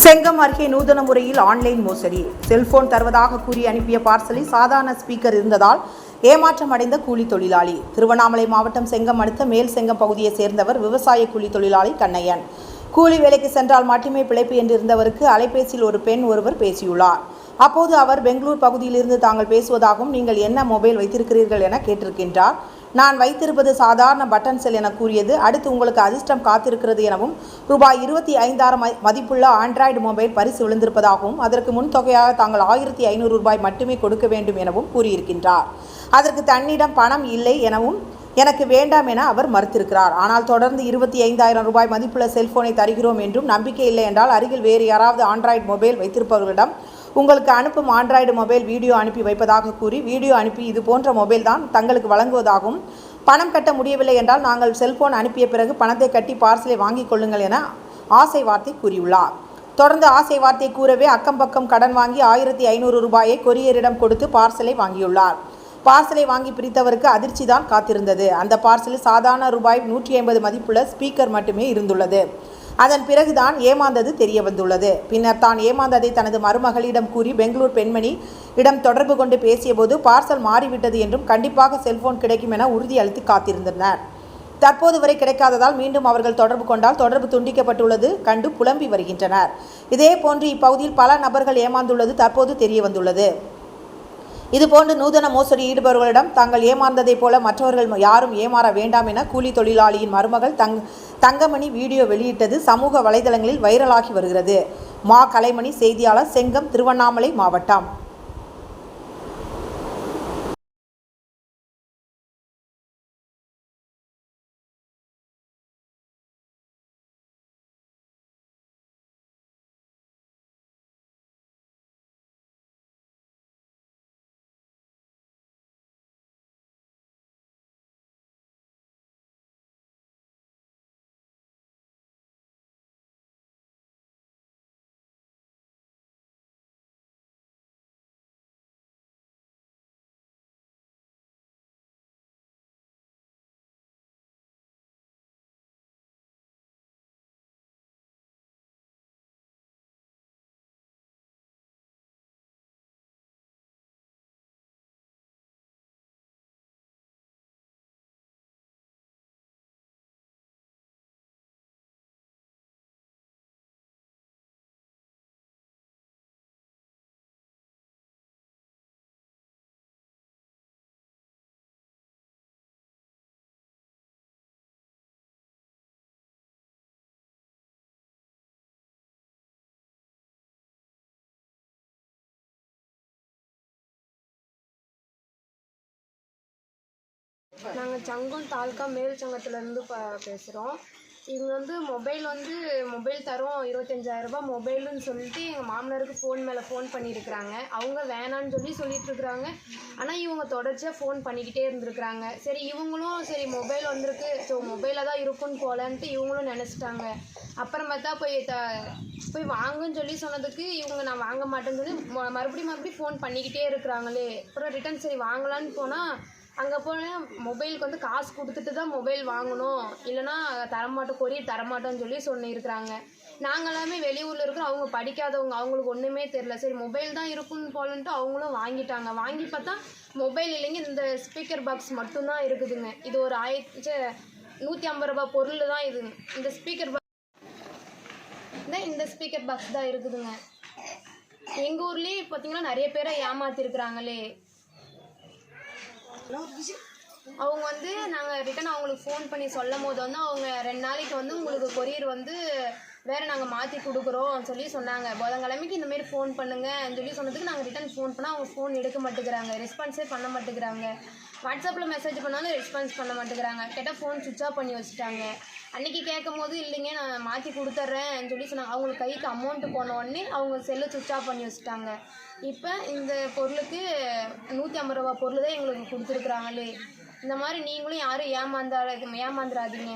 செங்கம் அருகே நூதன முறையில் ஆன்லைன் மோசடி. செல்போன் தருவதாக கூறி அனுப்பிய பார்சலில் சாதாரண ஸ்பீக்கர் இருந்ததால் ஏமாற்றம் அடைந்த கூலி தொழிலாளி. திருவண்ணாமலை மாவட்டம் செங்கம் அடுத்த மேல் செங்கம் பகுதியைச் சேர்ந்தவர் விவசாய கூலி தொழிலாளி கண்ணையன். கூலி வேலைக்கு சென்றால் மட்டுமே பிழைப்பு என்றிருந்தவருக்கு அலைபேசியில் ஒரு பெண் ஒருவர் பேசியுள்ளார். அப்போது அவர் பெங்களூர் பகுதியிலிருந்து தாங்கள் பேசுவதாகவும் நீங்கள் என்ன மொபைல் வைத்திருக்கிறீர்கள் என கேட்டிருக்கின்றார். நான் வைத்திருப்பது சாதாரண பட்டன் செல் என கூறியது. அடுத்து உங்களுக்கு அதிர்ஷ்டம் காத்திருக்கிறது எனவும் ரூபாய் இருபத்தி ஐந்தாயிரம் மதிப்புள்ள ஆண்ட்ராய்டு மொபைல் பரிசு விழுந்திருப்பதாகவும் அதற்கு முன் தொகையாக தாங்கள் ஆயிரத்தி ஐநூறு ரூபாய் மட்டுமே கொடுக்க வேண்டும் எனவும் கூறியிருக்கின்றார். அதற்கு தன்னிடம் பணம் இல்லை எனவும் எனக்கு வேண்டாம் என அவர் மறுத்திருக்கிறார். ஆனால் தொடர்ந்து இருபத்தி ஐந்தாயிரம் ரூபாய் மதிப்புள்ள செல்போனை தருகிறோம் என்றும் நம்பிக்கை இல்லை என்றால் அருகில் வேறு யாராவது ஆண்ட்ராய்டு மொபைல் வைத்திருப்பவர்களிடம் உங்களுக்கு அனுப்பும் ஆண்ட்ராய்டு மொபைல் வீடியோ அனுப்பி வைப்பதாக கூறி வீடியோ அனுப்பி இது போன்ற மொபைல் தான் தங்களுக்கு வழங்குவதாகவும் பணம் கட்ட முடியவில்லை என்றால் நாங்கள் செல்போன் அனுப்பிய பிறகு பணத்தை கட்டி பார்சலை வாங்கிக் கொள்ளுங்கள் என ஆசை வார்த்தை கூறியுள்ளார். தொடர்ந்து ஆசை வார்த்தை கூறவே அக்கம் பக்கம் கடன் வாங்கி ஆயிரத்தி ஐநூறு ரூபாயை கொரியரிடம் கொடுத்து பார்சலை வாங்கியுள்ளார். பார்சலை வாங்கி பிரித்தவருக்கு அதிர்ச்சி தான் காத்திருந்தது. அந்த பார்சலில் சாதாரண ரூபாய் நூற்றி ஐம்பது மதிப்புள்ள ஸ்பீக்கர் மட்டுமே இருந்துள்ளது. அதன் பிறகுதான் ஏமாந்தது தெரிய வந்துள்ளது பின்னர் தான் ஏமாந்ததை தனது மருமகளிடம் கூறி பெங்களூர் பெண்மணி இடம் தொடர்பு கொண்டு பேசியபோது பார்சல் மாறிவிட்டது என்றும் கண்டிப்பாக செல்போன் கிடைக்கும் என உறுதியளித்து காத்திருந்தனர். தற்போது வரை கிடைக்காததால் மீண்டும் அவர்கள் தொடர்பு கொண்டால் தொடர்பு துண்டிக்கப்பட்டுள்ளது கண்டு புலம்பி வருகின்றனர். இதே போன்று இப்பகுதியில் பல நபர்கள் ஏமாந்துள்ளது தற்போது தெரிய வந்துள்ளது இதுபோன்று நூதன மோசடி ஈடுபவர்களிடம் தாங்கள் ஏமாந்ததைப் போல மற்றவர்கள் யாரும் ஏமாற வேண்டாம் என கூலி தொழிலாளியின் மருமகள் தங் தங்கமணி வீடியோ வெளியிட்டது சமூக வலைதளங்களில் வைரலாகி வருகிறது. மா கலைமணி செய்தியாளர் செங்கம் திருவண்ணாமலை மாவட்டம். நாங்கள் சங்கம் தாலுக்கா மேல் சங்கத்துலேருந்து ப பேசுகிறோம் இவங்க வந்து மொபைல் வந்து மொபைல் தரோம் இருபத்தஞ்சாயிரரூபா மொபைலுன்னு சொல்லிட்டு எங்கள் மாமனாருக்கு ஃபோன் மேலே ஃபோன் பண்ணியிருக்கிறாங்க அவங்க வேணான்னு சொல்லி சொல்லிட்டுருக்குறாங்க ஆனால் இவங்க தொடர்ச்சியாக ஃபோன் பண்ணிக்கிட்டே இருந்திருக்கிறாங்க. சரி இவங்களும் சரி மொபைல் வந்திருக்கு. ஸோ மொபைலில் தான் இருக்கும்னு போகலான்ட்டு இவங்களும் நினச்சிட்டாங்க. அப்புறம் பார்த்தா போய் த போய் வாங்குன்னு சொல்லி சொன்னதுக்கு இவங்க நான் வாங்க மாட்டேன்னு சொல்லி மறுபடியும் மறுபடியும் ஃபோன் பண்ணிக்கிட்டே இருக்கிறாங்களே. அப்புறம் ரிட்டன் சரி வாங்கலான்னு போனால் அங்கே போனால் மொபைலுக்கு வந்து காசு கொடுத்துட்டு தான் மொபைல் வாங்கணும். இல்லைன்னா தரமாட்டோம் கொரியர் தரமாட்டோம்னு சொல்லி சொல்லியிருக்கிறாங்க நாங்கள் எல்லாமே வெளியூரில் இருக்கிறோம். அவங்க படிக்காதவங்க அவங்களுக்கு ஒன்றுமே தெரில சரி மொபைல் தான் இருக்குன்னு போலன்ட்டு அவங்களும் வாங்கிட்டாங்க. வாங்கி பார்த்தா மொபைல் இல்லைங்க இந்த ஸ்பீக்கர் பாக்ஸ் மட்டும்தான் இருக்குதுங்க. இது ஒரு ஆயிரத்தி நூற்றி ஐம்பது ரூபாய் பொருள் தான் இது. இந்த ஸ்பீக்கர் பாக்ஸ் இந்த ஸ்பீக்கர் பாக்ஸ் தான் இருக்குதுங்க. எங்கள் ஊர்லேயே பார்த்தீங்கன்னா நிறைய பேரை ஏமாத்திருக்கிறாங்களே. அவங்க வந்து நாங்கள் ரிட்டன் அவங்களுக்கு ஃபோன் பண்ணி சொல்லும் போது வந்து அவங்க ரெண்டு நாளைக்கு வந்து உங்களுக்கு கொரியர் வந்து வேறு நாங்கள் மாற்றி கொடுக்குறோம் சொல்லி சொன்னாங்க. புதன்கிழமைக்கு இந்த மாதிரி ஃபோன் பண்ணுங்கன்னு சொல்லி சொன்னதுக்கு நாங்கள் ரிட்டன் ஃபோன் பண்ணால் அவங்க ஃபோன் எடுக்க மாட்டேங்கிறாங்க. ரெஸ்பான்ஸே பண்ண மாட்டேங்கிறாங்க. வாட்ஸ்அப்பில் மெசேஜ் பண்ணாலும் ரெஸ்பான்ஸ் பண்ண மாட்டேங்கிறாங்க. கேட்டால் ஃபோன் சுவிட்ச் ஆஃப் பண்ணி வச்சுட்டாங்க. அன்றைக்கி கேட்கும் போது இல்லைங்க நான் மாற்றி கொடுத்துட்றேன்னு சொல்லி சொன்னாங்க. அவங்களுக்கு கைக்கு அமௌண்ட்டு போன உடனே அவங்க செல்லு சுவிட்ச் ஆஃப் பண்ணி வச்சுட்டாங்க. இப்போ இந்த பொருளுக்கு நூற்றி ஐம்பது ரூபா பொருள் தான் எங்களுக்கு கொடுத்துருக்குறாங்களே. இந்த மாதிரி நீங்களும் யாரும் ஏமாந்தாட ஏமாந்துடாதீங்க